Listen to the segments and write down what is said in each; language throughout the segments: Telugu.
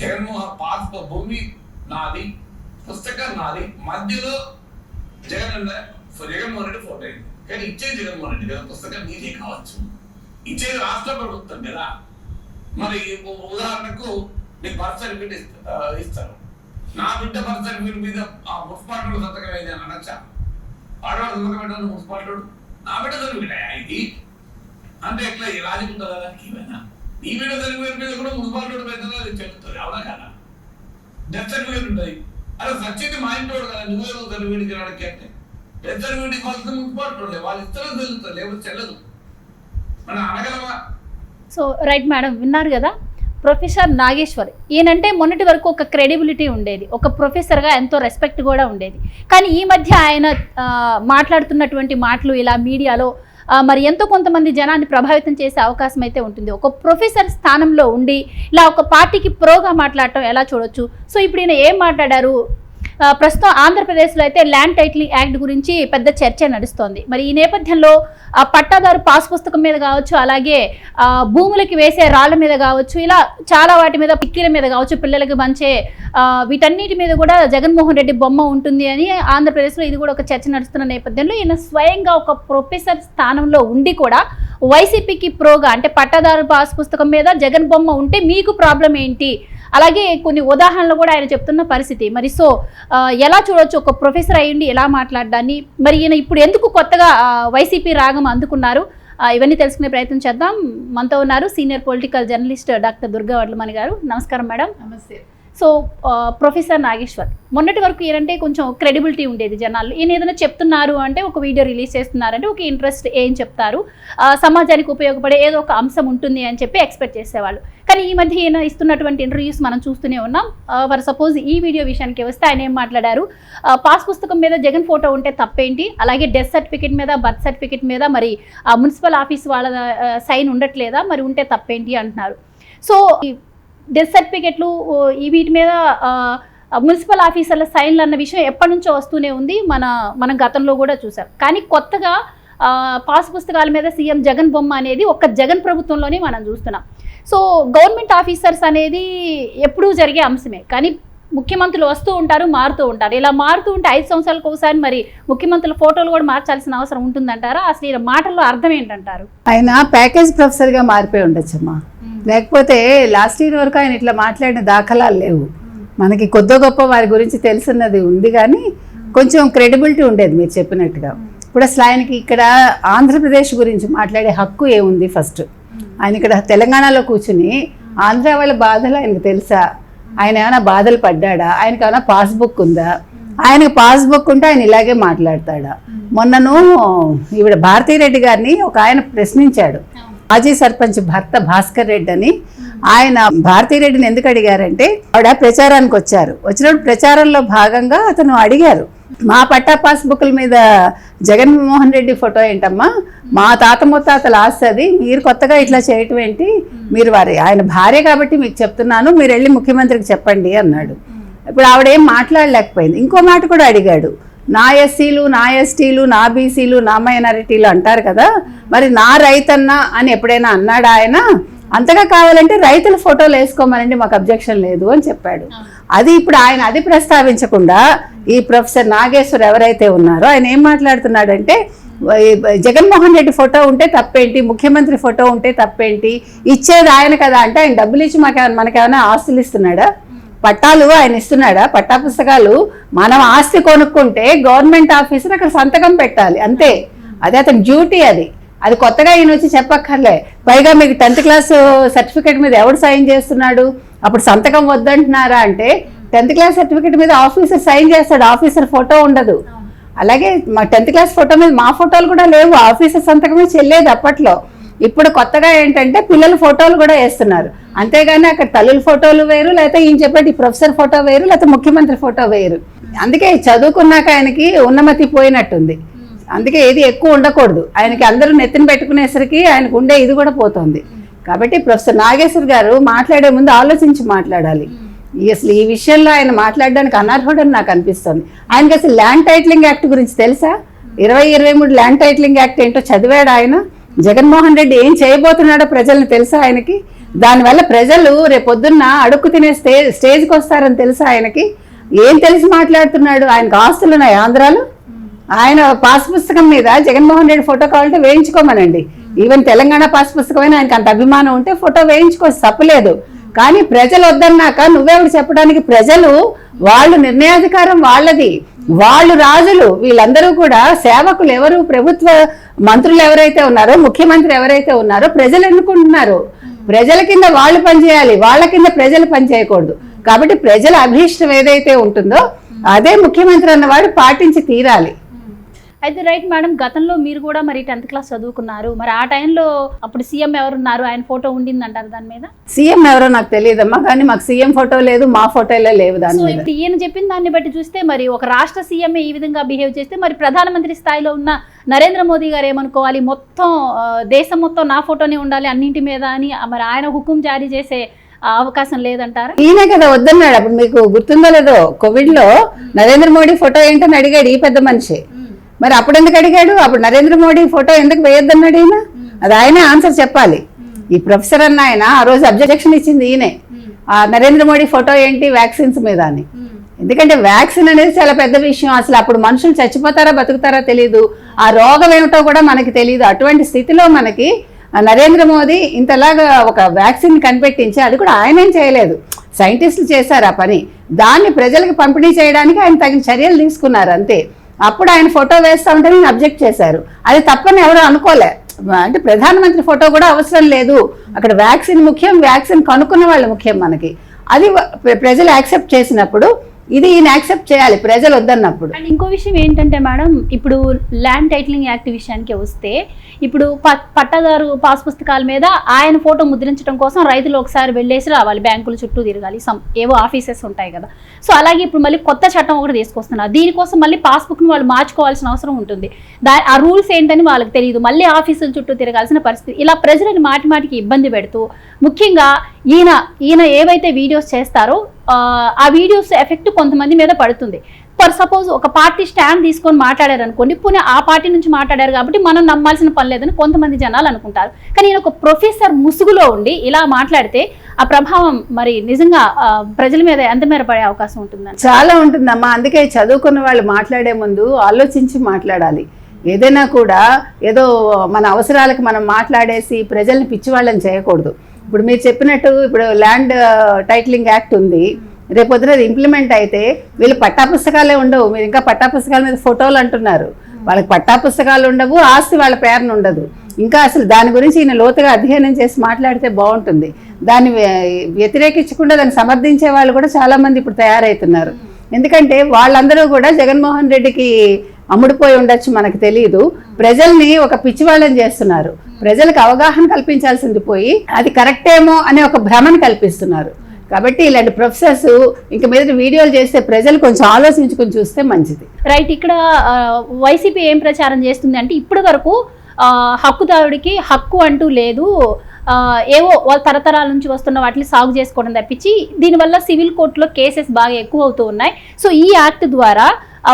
జగన్మోహన్ పాత భూమి నాది పుస్తకం నాది మధ్యలో జగన్ సో జగన్మోహన్ రెడ్డి ఫోటో అయింది. కానీ ఇచ్చేది జగన్మోహన్ రెడ్డి కదా పుస్తకం నీదే కావచ్చు. ఇచ్చేది రాష్ట్ర ప్రభుత్వం కదా. మరి ఉదాహరణకు నీకు బర్త్ సర్టిఫికేట్ ఇస్తారు. నా బిడ్డ బర్త్ సర్టిఫికేట్ మీద ఆ మున్సిపాలిటీ సంతకం అయింది అని అనొచ్చా? ఆడవాడు సంతకం పెట్టాలి మున్సిపాలిటీ నా బిడ్డ సర్టిఫికేట్ ఇది? అంటే ఎట్లా? ఈ లాజిక్ ఉంటుందా దానికి ఏమైనా నీ బిడ్డ సర్టిఫికేట్ మీద కూడా మున్సిపాలిటీ పెద్దలో అది చెల్లుతుంది అవునా కదా. డెత్ సర్టిఫికేట్ ఉంటాయి అలా సచ్చింది మా ఇంటి వాడు కదా నువ్వే సర్టిఫికేట్ రావడానికి అంటే. డెత్ సర్టిఫికేట్ ఇవ్వాల్సిన మున్సిపాలిటీ వాళ్ళు వాళ్ళ ఇస్తారో తెలుస్తుంది లేకపోతే చెల్లదు. మనం అనగలమా సో రైట్ మేడం విన్నారు కదా? ప్రొఫెసర్ నాగేశ్వర్ ఈయనంటే మొన్నటి వరకు ఒక క్రెడిబిలిటీ ఉండేది. ఒక ప్రొఫెసర్గా ఎంతో రెస్పెక్ట్ కూడా ఉండేది. కానీ ఈ మధ్య ఆయన మాట్లాడుతున్నటువంటి మాటలు ఇలా మీడియాలో మరి ఎంతో కొంతమంది జనాన్ని ప్రభావితం చేసే అవకాశం అయితే ఉంటుంది. ఒక ప్రొఫెసర్ స్థానంలో ఉండి ఇలా ఒక పార్టీకి ప్రోగా మాట్లాడటం ఎలా చూడొచ్చు? సో ఇప్పుడు ఈయన ఏం మాట్లాడారు? ప్రస్తుతం ఆంధ్రప్రదేశ్లో అయితే ల్యాండ్ టైటిలింగ్ యాక్ట్ గురించి పెద్ద చర్చ నడుస్తోంది. మరి ఈ నేపథ్యంలో ఆ పట్టాదారు పాస్ పుస్తకం మీద కావచ్చు అలాగే భూములకి వేసే రాళ్ళ మీద కావచ్చు ఇలా చాలా వాటి మీద పిక్కీల మీద కావచ్చు పిల్లలకి పంచే వీటన్నిటి మీద కూడా జగన్మోహన్ రెడ్డి బొమ్మ ఉంటుంది అని ఆంధ్రప్రదేశ్లో ఇది కూడా ఒక చర్చ నడుస్తున్న నేపథ్యంలో ఈయన స్వయంగా ఒక ప్రొఫెసర్ స్థానంలో ఉండి కూడా వైసీపీకి ప్రోగా అంటే పట్టాదారు పాస్ పుస్తకం మీద జగన్ బొమ్మ ఉంటే మీకు ప్రాబ్లం ఏంటి? అలాగే కొన్ని ఉదాహరణలు కూడా ఆయన చెప్తున్న పరిస్థితి. మరి సో ఎలా చూడొచ్చు? ఒక ప్రొఫెసర్ అయ్యండి ఎలా మాట్లాడడాన్ని? మరి ఈయన ఇప్పుడు ఎందుకు కొత్తగా వైసీపీ రాగం అందుకున్నారు? ఇవన్నీ తెలుసుకునే ప్రయత్నం చేద్దాం. మనతో ఉన్నారు senior political journalist doctor Durga Vadlamani గారు. నమస్కారం మేడం. నమస్తే. సో ప్రొఫెసర్ నాగేశ్వర్ మొన్నటి వరకు ఏంటంటే కొంచెం క్రెడిబిలిటీ ఉండేది జనాలు ఈయన ఏదైనా చెప్తున్నారు అంటే ఒక వీడియో రిలీజ్ చేస్తున్నారంటే ఒక ఇంట్రెస్ట్ ఏం చెప్తారు? సమాజానికి ఉపయోగపడే ఏదో ఒక అంశం ఉంటుంది అని చెప్పి ఎక్స్పెక్ట్ చేసేవాళ్ళు. కానీ ఈ మధ్య ఈయన ఇస్తున్నటువంటి ఇంటర్వ్యూస్ మనం చూస్తూనే ఉన్నాం. ఫర్ సపోజ్ ఈ వీడియో విషయానికి వస్తే ఆయన ఏం మాట్లాడారు? పాస్ పుస్తకం మీద జగన్ ఫోటో ఉంటే తప్పేంటి? అలాగే డెత్ సర్టిఫికేట్ మీద బర్త్ సర్టిఫికేట్ మీద మరి మున్సిపల్ ఆఫీస్ వాళ్ళ సైన్ ఉండట్లేదా? మరి ఉంటే తప్పేంటి? అంటున్నారు. సో డెత్ సర్టిఫికెట్లు ఈ వీటి మీద మున్సిపల్ ఆఫీసర్ల సైన్లు అన్న విషయం ఎప్పటి నుంచో వస్తూనే ఉంది. మన మనం గతంలో కూడా చూసాం. కానీ కొత్తగా పాస్ పుస్తకాల మీద సీఎం జగన్ బొమ్మ అనేది ఒక్క జగన్ ప్రభుత్వంలోనే మనం చూస్తున్నాం. సో గవర్నమెంట్ ఆఫీసర్స్ అనేది ఎప్పుడూ జరిగే అంశమే. కానీ ముఖ్యమంత్రులు వస్తూ ఉంటారు మారుతూ ఉంటారు. ఇలా మారుతూ ఉంటే ఐదు సంవత్సరాలకు ఒకసారి మరి ముఖ్యమంత్రుల ఫోటోలు కూడా మార్చాల్సిన అవసరం ఉంటుందంటారా? అసలు ఈ మాటల్లో అర్థం ఏంటంటారు? ఆయన ప్యాకేజ్ ప్రొఫెసర్గా మారిపోయి ఉండొచ్చమ్మా. లేకపోతే లాస్ట్ ఇయర్ వరకు ఆయన ఇట్లా మాట్లాడిన దాఖలాలు లేవు. మనకి కొద్ది గొప్ప వారి గురించి తెలుసున్నది ఉంది కానీ కొంచెం క్రెడిబిలిటీ ఉండేది మీరు చెప్పినట్టుగా. ఇప్పుడు అసలు ఆయనకి ఇక్కడ ఆంధ్రప్రదేశ్ గురించి మాట్లాడే హక్కు ఏముంది ఫస్ట్? ఆయన ఇక్కడ తెలంగాణలో కూర్చుని ఆంధ్ర వాళ్ళ బాధలు ఆయనకు తెలుసా? ఆయన ఏమైనా బాధలు పడ్డాడా? ఆయనకి ఏమైనా పాస్బుక్ ఉందా? ఆయనకు పాస్బుక్ ఉంటే ఆయన ఇలాగే మాట్లాడతాడా? మొన్నను ఈవిడ భారతీరెడ్డి గారిని ఒక ఆయన ప్రశ్నించాడు. మాజీ సర్పంచ్ భర్త భాస్కర్ రెడ్డి అని ఆయన భారతీరెడ్డిని ఎందుకు అడిగారంటే ఆవిడ ప్రచారానికి వచ్చారు. వచ్చినప్పుడు ప్రచారంలో భాగంగా అతను అడిగారు. మా పట్టా పాస్బుక్ల మీద జగన్మోహన్ రెడ్డి ఫోటో ఏంటమ్మా? మా తాత ముత్తాతల ఆస్తి అది. మీరు కొత్తగా ఇట్లా చేయటం ఏంటి? మీరు వారి ఆయన భార్య కాబట్టి మీకు చెప్తున్నాను. మీరు వెళ్ళి ముఖ్యమంత్రికి చెప్పండి అన్నాడు. ఇప్పుడు ఆవిడేం మాట్లాడలేకపోయింది. ఇంకో మాట కూడా అడిగాడు. నా ఎస్సీలు నా ఎస్టీలు నా బీసీలు నా మైనారిటీలు అంటారు కదా. మరి నా రైతన్న అని ఎప్పుడైనా అన్నాడా ఆయన? అంతగా కావాలంటే రైతుల ఫోటోలు వేసుకోమనండి మాకు అబ్జెక్షన్ లేదు అని చెప్పాడు. అది ఇప్పుడు ఆయన అది ప్రస్తావించకుండా ఈ ప్రొఫెసర్ నాగేశ్వర్ ఎవరైతే ఉన్నారో ఆయన ఏం మాట్లాడుతున్నాడంటే జగన్మోహన్ రెడ్డి ఫోటో ఉంటే తప్పేంటి? ముఖ్యమంత్రి ఫోటో ఉంటే తప్పేంటి? ఇచ్చేది ఆయన కదా అంటే ఆయన డబ్బులు ఇచ్చి మాకేమైనా మనకేమైనా ఆస్తులు ఇస్తున్నాడా? పట్టాలు ఆయన ఇస్తున్నాడా? పట్టా పుస్తకాలు మనం ఆస్తి కొనుక్కుంటే గవర్నమెంట్ ఆఫీసర్ అక్కడ సంతకం పెట్టాలి అంతే. అదే అతని డ్యూటీ అది. అది కొత్తగా ఈయన వచ్చి చెప్పక్కర్లే. పైగా మీకు టెన్త్ క్లాస్ సర్టిఫికేట్ మీద ఎవడు సైన్ చేస్తున్నాడు? అప్పుడు సంతకం వద్దంటున్నారా అంటే టెన్త్ క్లాస్ సర్టిఫికేట్ మీద ఆఫీసర్ సైన్ చేస్తాడు ఆఫీసర్ ఫోటో ఉండదు. అలాగే మా టెన్త్ క్లాస్ ఫోటో మీద మా ఫోటోలు కూడా లేవు ఆఫీసర్ సంతకమే చెల్లేది అప్పట్లో. ఇప్పుడు కొత్తగా ఏంటంటే పిల్లల ఫోటోలు కూడా వేస్తున్నారు. అంతేగాని అక్కడ తల్లుల ఫోటోలు వేరు లేకపోతే ఈయన చెప్పేటి ప్రొఫెసర్ ఫోటో వేరు లేకపోతే ముఖ్యమంత్రి ఫోటో వేరు. అందుకే చదువుకున్నాక ఆయనకి ఉన్నమతి పోయినట్టుంది. అందుకే ఏది ఎక్కువ ఉండకూడదు. ఆయనకి అందరూ నెత్తిన పెట్టుకునేసరికి ఆయనకు ఉండే ఇది కూడా పోతుంది. కాబట్టి ప్రొఫెసర్ నాగేశ్వర్ గారు మాట్లాడే ముందు ఆలోచించి మాట్లాడాలి. ఈ అసలు ఈ విషయంలో ఆయన మాట్లాడడానికి అనర్హుడని నాకు అనిపిస్తుంది. ఆయనకి అసలు ల్యాండ్ టైటిలింగ్ యాక్ట్ గురించి తెలుసా? ఇరవై ఇరవై మూడు ల్యాండ్ టైటిలింగ్ యాక్ట్ ఏంటో చదివాడు ఆయన. జగన్మోహన్ రెడ్డి ఏం చేయబోతున్నాడో ప్రజల్ని తెలుసా ఆయనకి? దానివల్ల ప్రజలు రేపొద్దున్న అడుక్కు తినే స్టే స్టేజ్కి వస్తారని తెలుసా ఆయనకి? ఏం తెలిసి మాట్లాడుతున్నాడు? ఆయనకు ఆస్తులు ఉన్నాయి ఆంధ్రాలు? ఆయన పాస్ పుస్తకం మీద జగన్మోహన్ రెడ్డి ఫోటో కావాలంటే వేయించుకోమనండి. ఈవెన్ తెలంగాణ పాస్ పుస్తకమైన ఆయనకు అంత అభిమానం ఉంటే ఫోటో వేయించుకో తప్పలేదు కానీ ప్రజలు వద్దన్నాక నువ్వెవడు చెప్పడానికి? ప్రజలు వాళ్ళు నిర్ణయాధికారం వాళ్ళది. వాళ్ళు రాజులు. వీళ్ళందరూ కూడా సేవకులు ఎవరు? ప్రభుత్వ మంత్రులు ఎవరైతే ఉన్నారో ముఖ్యమంత్రి ఎవరైతే ఉన్నారో ప్రజలు ఎన్నుకుంటున్నారు. ప్రజల కింద వాళ్ళు పనిచేయాలి. వాళ్ళ కింద ప్రజలు పనిచేయకూడదు. కాబట్టి ప్రజల అభీష్టం ఏదైతే ఉంటుందో అదే ముఖ్యమంత్రి అన్నవాడు పాటించి తీరాలి. అయితే రైట్ మేడం గతంలో మీరు కూడా మరి టెన్త్ క్లాస్ చదువుకున్నారు. మరి ఆ టైంలో అప్పుడు సీఎం ఎవరున్నారు? ఆయన ఫోటో ఉండింది అంటారు దాని మీద? సీఎం ఎవరో నాకు తెలియదమ్మా కానీ మాకు సీఎం ఫోటో లేదు మా ఫోటోలే లేవు దాని మీద. ఈయన చెప్పిన దాన్ని బట్టి చూస్తే మరి ఒక రాష్ట్ర సీఎం ఈ విధంగా బిహేవ్ చేస్తే మరి ప్రధానమంత్రి స్థాయిలో ఉన్న నరేంద్ర మోదీ గారు ఏమనుకోవాలి? మొత్తం దేశం మొత్తం నా ఫోటోనే ఉండాలి అన్నింటి మీద అని మరి ఆయన హుకుం జారీ చేసే అవకాశం లేదంటారా? ఈయనే కదా వద్దన్నాడు. అప్పుడు మీకు గుర్తుందో లేదో కోవిడ్లో నరేంద్ర మోడీ ఫోటో ఏంటని అడిగాడు ఈ పెద్ద మనిషి. మరి అప్పుడు ఎందుకు అడిగాడు? అప్పుడు నరేంద్ర మోడీ ఫోటో ఎందుకు వేయొద్దన్నాడు ఈయన? అది ఆయనే ఆన్సర్ చెప్పాలి. ఈ ప్రొఫెసర్ అన్న ఆయన ఆ రోజు అబ్జెక్షన్ ఇచ్చింది ఈయనే. ఆ నరేంద్ర మోడీ ఫోటో ఏంటి? వ్యాక్సిన్స్ మీద అని. ఎందుకంటే వ్యాక్సిన్ అనేది చాలా పెద్ద విషయం. అసలు అప్పుడు మనుషులు చచ్చిపోతారా బతుకుతారా తెలియదు ఆ రోగం ఏమిటో కూడా మనకి తెలియదు అటువంటి స్థితిలో మనకి నరేంద్ర మోదీ ఇంతలాగా ఒక వ్యాక్సిన్ కనిపెట్టించి అది కూడా ఆయనేం చేయలేదు. సైంటిస్టులు చేశారు ఆ పని. దాన్ని ప్రజలకు పంపిణీ చేయడానికి ఆయన తగిన చర్యలు తీసుకున్నారు అంతే. అప్పుడు ఆయన ఫోటో వేస్తా ఉంటే నేను అబ్జెక్ట్ చేశారు. అది తప్పని ఎవరు అనుకోలే. అంటే ప్రధానమంత్రి ఫోటో కూడా అవసరం లేదు. అక్కడ వ్యాక్సిన్ ముఖ్యం వ్యాక్సిన్ కనుక్కున్న వాళ్ళు ముఖ్యం మనకి. అది ప్రజలు యాక్సెప్ట్ చేసినప్పుడు ఇది ఈయన యాక్సెప్ట్ చేయాలి ప్రజలు వద్దన్నప్పుడు. అండ్ ఇంకో విషయం ఏంటంటే మేడం ఇప్పుడు ల్యాండ్ టైటిలింగ్ యాక్ట్ విషయానికి వస్తే ఇప్పుడు ప- పట్టాదారు పాస్ పుస్తకాల మీద ఆయన ఫోటో ముద్రించడం కోసం రైతులు ఒకసారి వెళ్ళేసి రావాలి బ్యాంకుల చుట్టూ తిరగాలి సమ్ ఏవో ఆఫీసెస్ ఉంటాయి కదా. సో అలాగే ఇప్పుడు మళ్ళీ కొత్త చట్టం ఒకటి తీసుకొస్తున్నారు. దీనికోసం మళ్ళీ పాస్బుక్ను వాళ్ళు మార్చుకోవాల్సిన అవసరం ఉంటుంది. దా ఆ రూల్స్ ఏంటని వాళ్ళకి తెలియదు. మళ్ళీ ఆఫీసుల చుట్టూ తిరగాల్సిన పరిస్థితి. ఇలా ప్రజలను మాటి మాటికి ఇబ్బంది పెడుతూ ముఖ్యంగా ఈయన ఈయన ఏవైతే వీడియోస్ చేస్తారో ఆ, వీడియోస్ ఎఫెక్ట్ కొంతమంది మీద పడుతుంది. ఫర్ సపోజ్ ఒక పార్టీ స్టాండ్ తీసుకొని మాట్లాడారు అనుకోండి పునః ఆ పార్టీ నుంచి మాట్లాడారు కాబట్టి మనం నమ్మాల్సిన పని లేదని కొంతమంది జనాలు అనుకుంటారు. కానీ నేను ఒక ప్రొఫెసర్ ముసుగులో ఉండి ఇలా మాట్లాడితే ఆ ప్రభావం మరి నిజంగా ప్రజల మీద ఎంత మేర పడే అవకాశం ఉంటుందని చాలా ఉంటుందమ్మా. అందుకే చదువుకున్న వాళ్ళు మాట్లాడే ముందు ఆలోచించి మాట్లాడాలి. ఏదైనా కూడా ఏదో మన అవసరాలకు మనం మాట్లాడేసి ప్రజల్ని పిచ్చివాళ్ళని చేయకూడదు. ఇప్పుడు మీరు చెప్పినట్టు ఇప్పుడు ల్యాండ్ టైటిలింగ్ యాక్ట్ ఉంది. రేపొద్దున అది ఇంప్లిమెంట్ అయితే వీళ్ళు పట్టాపుస్తకాలే ఉండవు. మీరు ఇంకా పట్టాపుస్తకాల మీద ఫోటోలు అంటున్నారు. వాళ్ళకి పట్టాపుస్తకాలు ఉండవు ఆస్తి వాళ్ళ పేరున ఉండదు. ఇంకా అసలు దాని గురించి ఈయన లోతుగా అధ్యయనం చేసి మాట్లాడితే బాగుంటుంది. దాన్ని వ్యతిరేకించకుండా దాన్ని సమర్థించే వాళ్ళు కూడా చాలామంది ఇప్పుడు తయారవుతున్నారు ఎందుకంటే వాళ్ళందరూ కూడా జగన్మోహన్ రెడ్డికి అమ్ముడుపోయి ఉండొచ్చు మనకు తెలియదు ప్రజల్ని ఒక పిచ్చివాళ్ళని చేస్తున్నారు. ప్రజలకు అవగాహన కల్పించాల్సింది పోయి అది కరెక్ట్ ఏమో అనే ఒక భ్రమను కల్పిస్తున్నారు. కాబట్టి ఇలాంటి ప్రొఫెసర్స్ ఇంక మీద వీడియోలు చేస్తే ప్రజలు కొంచెం ఆలోచించుకొని చూస్తే మంచిది. రైట్ ఇక్కడ వైసీపీ ఏం ప్రచారం చేస్తుంది అంటే ఇప్పటి వరకు హక్కుదారుడికి హక్కు అంటూ లేదు. ఏవో వాళ్ళ తరతరాల నుంచి వస్తున్న వాటిని సాగు చేసుకోవడం తప్పించి దీనివల్ల సివిల్ కోర్టులో కేసెస్ బాగా ఎక్కువ అవుతూ ఉన్నాయి. సో ఈ యాక్ట్ ద్వారా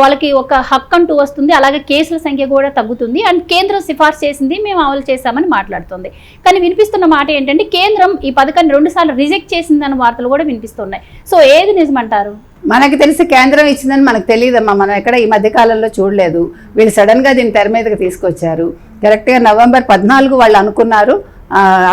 వాళ్ళకి ఒక హక్కు అంటూ వస్తుంది. అలాగే కేసుల సంఖ్య కూడా తగ్గుతుంది. అండ్ కేంద్రం సిఫార్సు చేసింది మేము అమలు చేశామని మాట్లాడుతుంది. కానీ వినిపిస్తున్న మాట ఏంటంటే కేంద్రం ఈ పథకాన్ని రెండుసార్లు రిజెక్ట్ చేసిందన్న వార్తలు కూడా వినిపిస్తున్నాయి. సో ఏది నిజమంటారు? మనకి తెలిసి కేంద్రం ఇచ్చిందని మనకు తెలియదమ్మా. మనం ఎక్కడ ఈ మధ్య కాలంలో చూడలేదు. వీళ్ళు సడన్గా దీన్ని తెర మీదకి తీసుకొచ్చారు. కరెక్ట్గా నవంబర్ పద్నాలుగు వాళ్ళు అనుకున్నారు.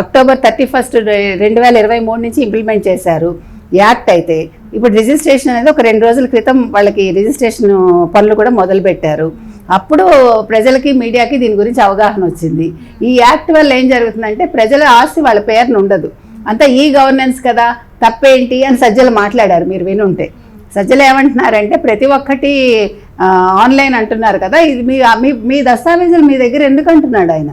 అక్టోబర్ థర్టీ ఫస్ట్ రెండు వేల ఇరవై మూడు నుంచి ఇంప్లిమెంట్ చేశారు. యాక్ట్ అయితే ఇప్పుడు రిజిస్ట్రేషన్ అనేది ఒక రెండు రోజుల క్రితం వాళ్ళకి రిజిస్ట్రేషన్ పనులు కూడా మొదలుపెట్టారు. అప్పుడు ప్రజలకి మీడియాకి దీని గురించి అవగాహన వచ్చింది. ఈ యాక్ట్ వల్ల ఏం జరుగుతుందంటే ప్రజల ఆస్తి వాళ్ళ పేరును ఉండదు. అంతా ఈ గవర్నెన్స్ కదా తప్పేంటి అని సజ్జలు మాట్లాడారు మీరు వినుంటే. సజ్జలు ఏమంటున్నారంటే ప్రతి ఒక్కటి ఆన్లైన్ అంటున్నారు కదా ఇది మీ మీ మీ దస్తావేజులు మీ దగ్గర ఎందుకు అంటున్నాడు ఆయన?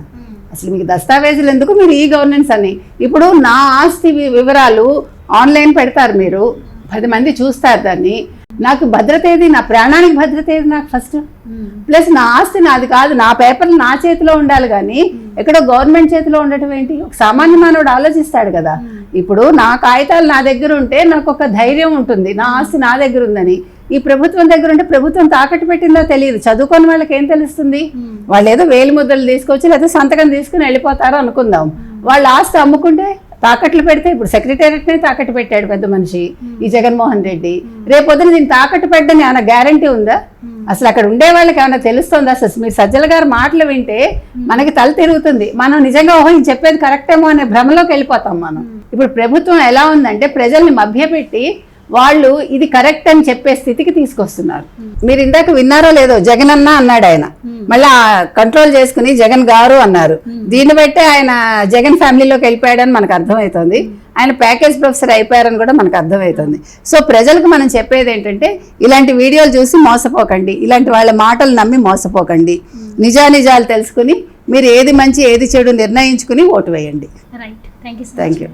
అసలు మీకు దస్తావేజులు ఎందుకు? మీరు ఈ గవర్నెన్స్ అని. ఇప్పుడు నా ఆస్తి వి- వివరాలు ఆన్లైన్ పెడతారు మీరు. పది మంది చూస్తారు దాన్ని. నాకు భద్రత ఏది నా ప్రాణానికి భద్రత ఏది నాకు ఫస్ట్. ప్లస్ నా ఆస్తి నాది కాదు నా పేపర్లు నా చేతిలో ఉండాలి కానీ ఎక్కడో గవర్నమెంట్ చేతిలో ఉండటం ఏంటి? ఒక సామాన్య మానవుడు ఆలోచిస్తాడు కదా. ఇప్పుడు నా కాగితాలు నా దగ్గర ఉంటే నాకు ఒక ధైర్యం ఉంటుంది. నా ఆస్తి నా దగ్గర ఉందని. ఈ ప్రభుత్వం దగ్గర ఉంటే ప్రభుత్వం తాకట్టు పెట్టిందో తెలియదు. చదువుకొని వాళ్ళకి ఏం తెలుస్తుంది? వాళ్ళు ఏదో వేలి ముద్దలు తీసుకొచ్చి లేదా సంతకం తీసుకుని వెళ్ళిపోతారు అనుకుందాం. వాళ్ళ ఆస్తి అమ్ముకుంటే తాకట్లు పెడితే ఇప్పుడు సెక్రటేరియట్నే తాకట్టు పెట్టాడు పెద్ద మనిషి ఈ జగన్మోహన్ రెడ్డి. రేపొద్దున దీన్ని తాకట్టు పెట్టని ఏమైనా గ్యారంటీ ఉందా? అసలు అక్కడ ఉండే వాళ్ళకి ఏమైనా తెలుస్తుందా? అసలు మీరు సజ్జల గారు మాటలు వింటే మనకి తల తిరుగుతుంది. మనం నిజంగా ఓహో ఈయన చెప్పేది కరెక్టేమో అనే భ్రమలోకి వెళ్ళిపోతాం మనం. ఇప్పుడు ప్రభుత్వం ఎలా ఉందంటే ప్రజల్ని మభ్యపెట్టి వాళ్ళు ఇది కరెక్ట్ అని చెప్పే స్థితికి తీసుకొస్తున్నారు. మీరు ఇందాక విన్నారో లేదో జగన్ అన్న అన్నాడు ఆయన. మళ్ళీ కంట్రోల్ చేసుకుని జగన్ గారు అన్నారు. దీన్ని బట్టే ఆయన జగన్ ఫ్యామిలీలోకి వెళ్ళిపోయాడని మనకు అర్థమవుతుంది. ఆయన ప్యాకేజ్ ప్రొఫెసర్ అయిపోయారని కూడా మనకు అర్థమవుతుంది. సో ప్రజలకు మనం చెప్పేది ఏంటంటే ఇలాంటి వీడియోలు చూసి మోసపోకండి. ఇలాంటి వాళ్ళ మాటలు నమ్మి మోసపోకండి. నిజానిజాలు తెలుసుకుని మీరు ఏది మంచి ఏది చెడు నిర్ణయించుకుని ఓటు వేయండి. Right thank you thank you